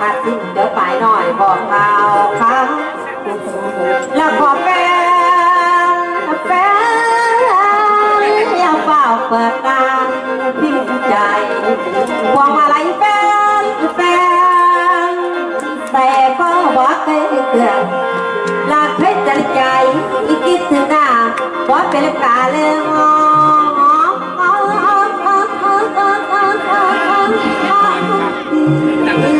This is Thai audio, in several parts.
วาหัดขาดทิ้งเดี๋ยวไปหน่อยบอกข่าวเขาแล้วพอแฟนแฟนอย่าเฝ้าเปิดตาพิมพ์ใจหวงอะไรแฟนแฟนแต่ก็บอกเคยเกิดลาเพชรใจอีคิดถึงหน้าว่าเป็นกาเรื่องละบาง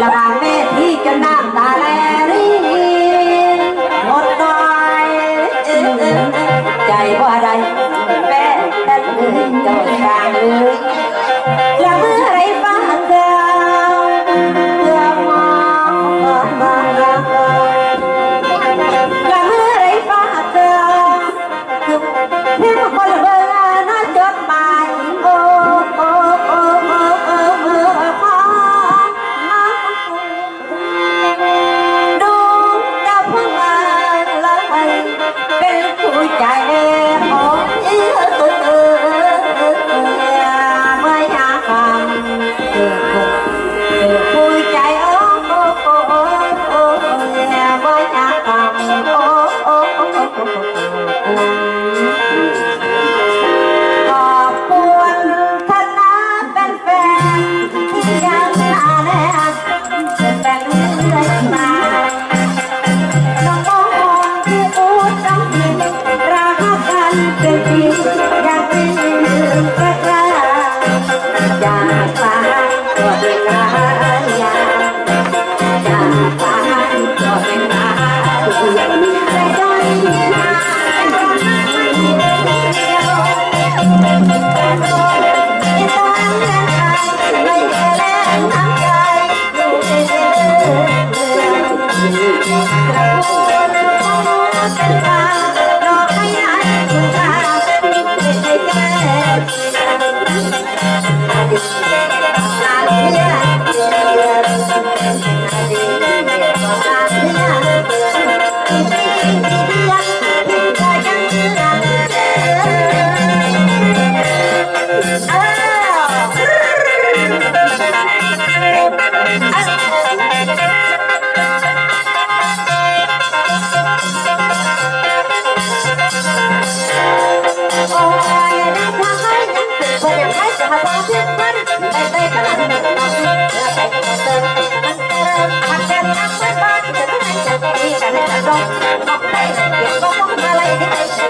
แ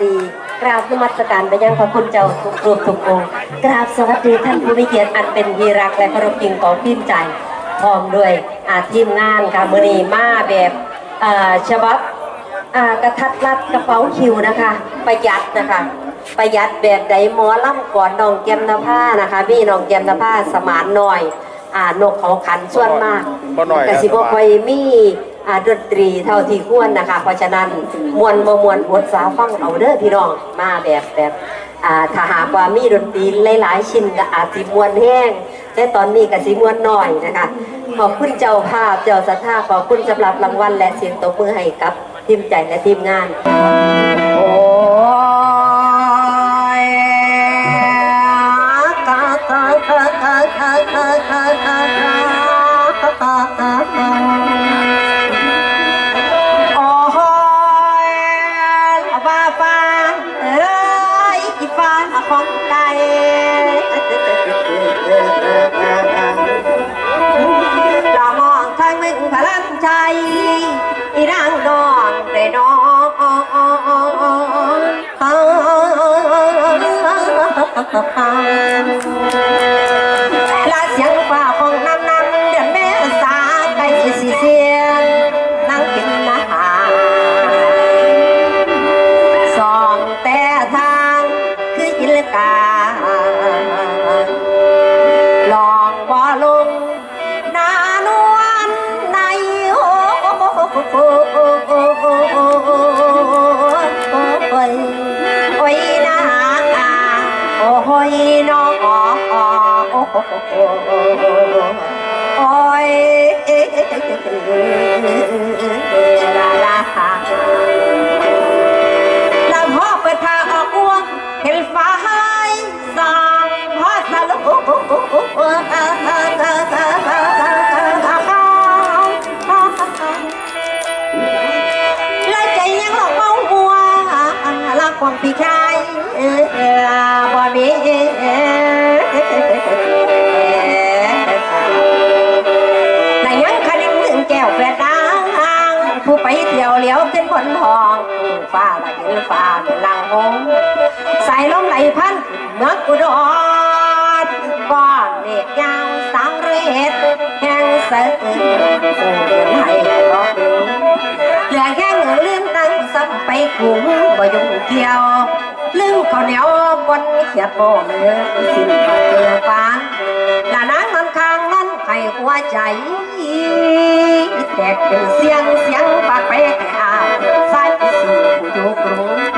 ราบสวัสดีกราบนมัสการไปยังพระคุณเจ้าทุกรูปทุกองค์กราบสวัสดีท่านผู้มีเกียรติอันเป็นที่รักและเคารพจริงของพิมพ์ใจ พร้อมด้วยอาทีมงานค่ะมือนีมาแบบเอ่อฉบับอ่ากระทัดรัดกระเป๋าคิวนะคะ ประหยัดนะคะ ประหยัดแบบใดหมอล่ำก่อนน้องแก้มนภานะคะพี่น้องแก้มนภาสมานหน่อยอ่านกเขาขันส่วนมากบ่น้อยนะกสิบคอยมีอ่า ดนตรีเท่าที่ควรนะคะ เพราะฉะนั้นมวนมมวนอดสาฟังเอาเด้อพี่น้องมาแบบแบบอ่าถ้าหากว่ามีดนตรีหลายๆชิ้นก็อาจสิมวนแห้งแต่ตอนนี้ก็สิมวนหน่อยนะคะ ขอบคุณเจ้าภาพเจ้าสัทธาขอบคุณสำหรับรางวัลและเสียงตบมือให้กับทีมใจและทีมงานโอ้ยกะกะกะกะกะกะกะกะกะกะกะโร่างดองได้ดองเความพี่ชา เที่ยวเหลียวขึ้นบนห้องฟ้าละเห็นฟ้าเป็นลังหงใส่ลมไหลพันเมืองอุดรก้อนเมฆยาวสังเรศแห่งเสือผู้เดินให้บอกเหลือแค่เงินลืมตั้งสับไปกุ้งบ่ยุ่งเกี่ยวลืมข้าวเหนียวบนเขียดโบเนื้อสิ้นเกลือกฟ้า หัวใจแตกเป็นเสียงเสียงปากแปแต่อาสายสู่อยู่กรุง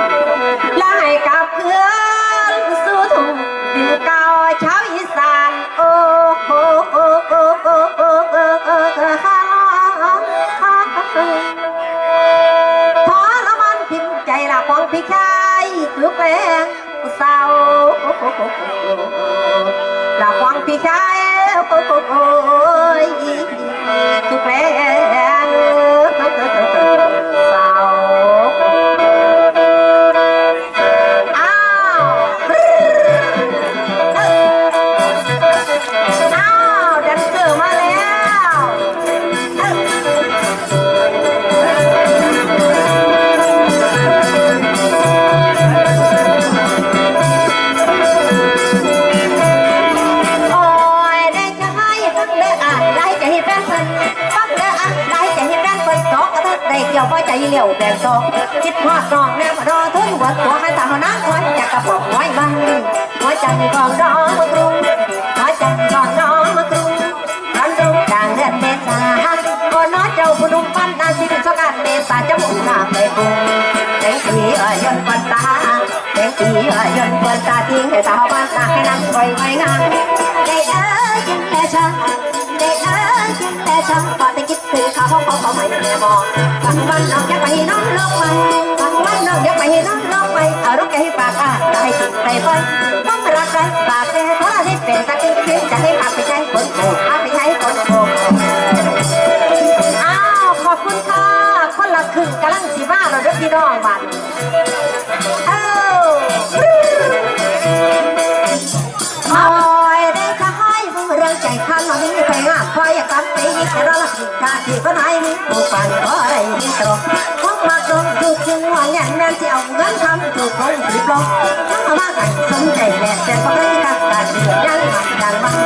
ลียวพ่อใจเหลียวแดงสองคิดฮอดน้องแนมรอทุนหัวตัวให้ตาหน้ำหัวอยากกระบอกไว้บ้างหัวใจก่อนร้องมากรุงหัวใจก่อนร้องมากรุงร้อนรุ่งกลางเดือนเมษาก่อนน้อยเจ้าผู้นุ่มปั้นนาสิบสกัดเมษาจะมุ่งหน้าไปกรุงแดงสีเอ่ยยนต์ปันตาแดงสีเอ่ยยนต์ปันตาทิ้งให้สาวบ้านตาให้นั่งคอยไว้งานเด็กเอ้ยกินแต่ช้ำเด็กเอ้ยกินแต่ช้พอแต่คิด ถึงเขาเขาเขาเขาไม่แม่บอกบางวันน้องยกไปน้องลงไปบางวันน้องยกไปน้องลงไปเอารถแกให้ปากอะจะให้กินไปไปต้องรักใจปากแกเพราะที่เป็นตะกิ้งกิ้งจะให้ปาไปใช้คนโง่ปาไปใช้คนโง่ ยิ่งแต่เราลกาที่ก็ไหนมีผู้ฟังก็อะไรดีตรงพวกมาตรงถูกจึงว่าอย่างนั้นที่เอาเงินทำถูกคงผิดลงทั้งมาว่ากันสนใจแหลกแต่ก็ไม่ได้การการเดือดยังยังบ้าง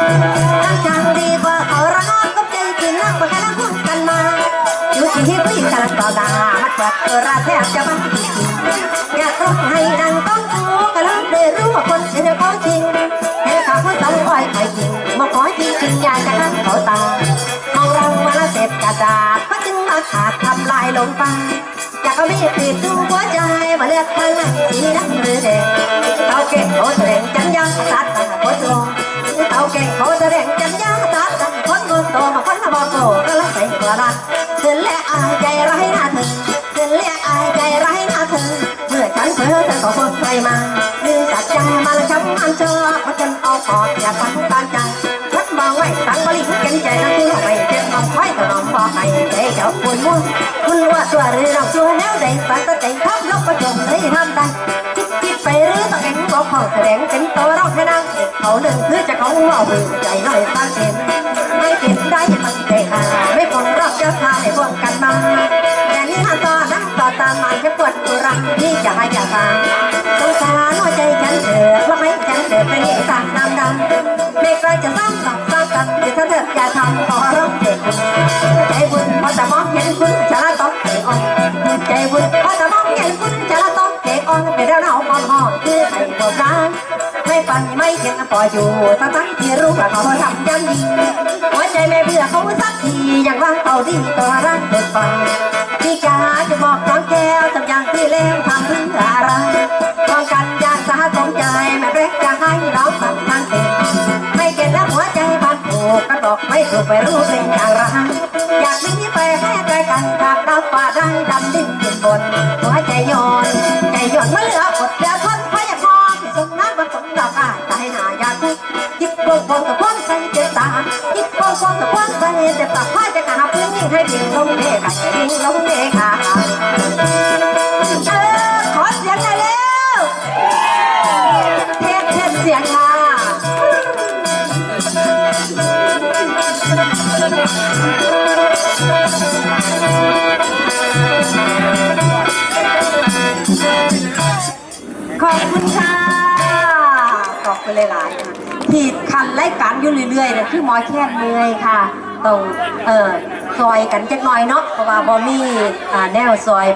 ตั้งใจดีกว่าเขาระงก็ใจกินนักกว่าแค่นั้นพูดกันมาอยู่ที่ที่พี่กำลังต่อดามัดกว่าเออราแทบจะบ้าอยากต้องให้ดังต้องกูกำลังได้รู้ว่าคนเป็นของจริงเห็นข่าวผู้ต้องคอยใครจริงมาขอจริงจริงอยากจะนั่งเขาตา ลงไปอยากเอามีดติดดูหัวใจมาเลือกทางไหนสีนักหรือแดงเขาเก่งเขาแสดงจันยังตัดกันโคตรลงเขาเก่งเขาแสดงจันยังตัดกันคนโกโตมาคนมาบอกโตก็ละใส่หัวละขึ้นและอายใจร้ายหน้าเธอขึ้นและอายใจร้ายหน้าเธอเมื่อฉันเผลออแต่ขอคนใครมาเนื่องจากใจมาแล้วช้ำอันเชอว่าฉันเอาปอดอย่าฟัง ให้ใจเจ้าคุณมุ่งคุณว่าตัวหรือเราตัวแนวใดฝันตะใจทับลบประจงเลยทำได้คิดคิดไปหรือตัวเองบอกเขาแสดงเป็นตัวเราแค่นั้นเขาหนึ่งคือจะเขาว่ามือใจน่อยฟังเห็นไม่เห็นได้ตั้งใจหาไม่ผลรอบเจ้าทายพวกกันมาแต่นี่หาต่อน้ำต่อตามมันจะปวดตุรังที่จะให้อย่าฟังสงสารหัวใจฉันเถิดว่าไม่ฉันเถิดเป็นสามน้ำดำไม่ใครจะซ้ำกับ ซ้ำกันอย่าเถิดอย่าทำขอเร้องเถิดใจบุญพอจะมองเห็นคุณจะละต้องเตะอ่อนใจบุญพอจะมองเห็นคุณจะละต้องเตะอ่อนไปแล้วเราอ่อนหอมคือให้ความรักไม่ฟังไม่เห็นปล่อยอยู่ตั้งทั้งที่รู้ว่าเขาทำยันดีหัวใจไม่เบื่อเขาสักทีอย่างว่าเขาดีตัวรักเด็กิดไปพี่จ๋าจะบอกน้องแก้วทำอย่างที่เล่วทำเพื่ออะไรป้องกันยาสาสมใจไม่เร็กจะให้น้องฟังทางเอง กก็บอกไม่ถูกไปรู้เป็นอย่างไรอยากหนีไปให้ไกลกันหากเราฝ่าได้ดำดิ้นเป็นบนหัวใจโยนใจโยนเมื่อเหลืออดเดียวทนพยากรณ์สุดนักบนฝนดอกอ้ายใจหนาอยากทุกยิบโกงโกงกับคนใส่เจ็บตายิบโกงโกงกับคนใส่เจ็บตาพ่อจะกหาพื้นยิ่งให้เดียวลงเดค่ะยิ่งลงเดค่ะเออขอเสียงหน่อยเร็วเทปเทปเสียงมา ขอบคุณค่ะ ขอบคุณหลายๆค่ะที่คันไล่กันอยู่เรื่อยๆเนี่ยคือหมอแค่นเมื่อยค่ะต้องเออซอยกันจักหน่อยเนาะเพราะว่าบ่มีอ่าแนวซอย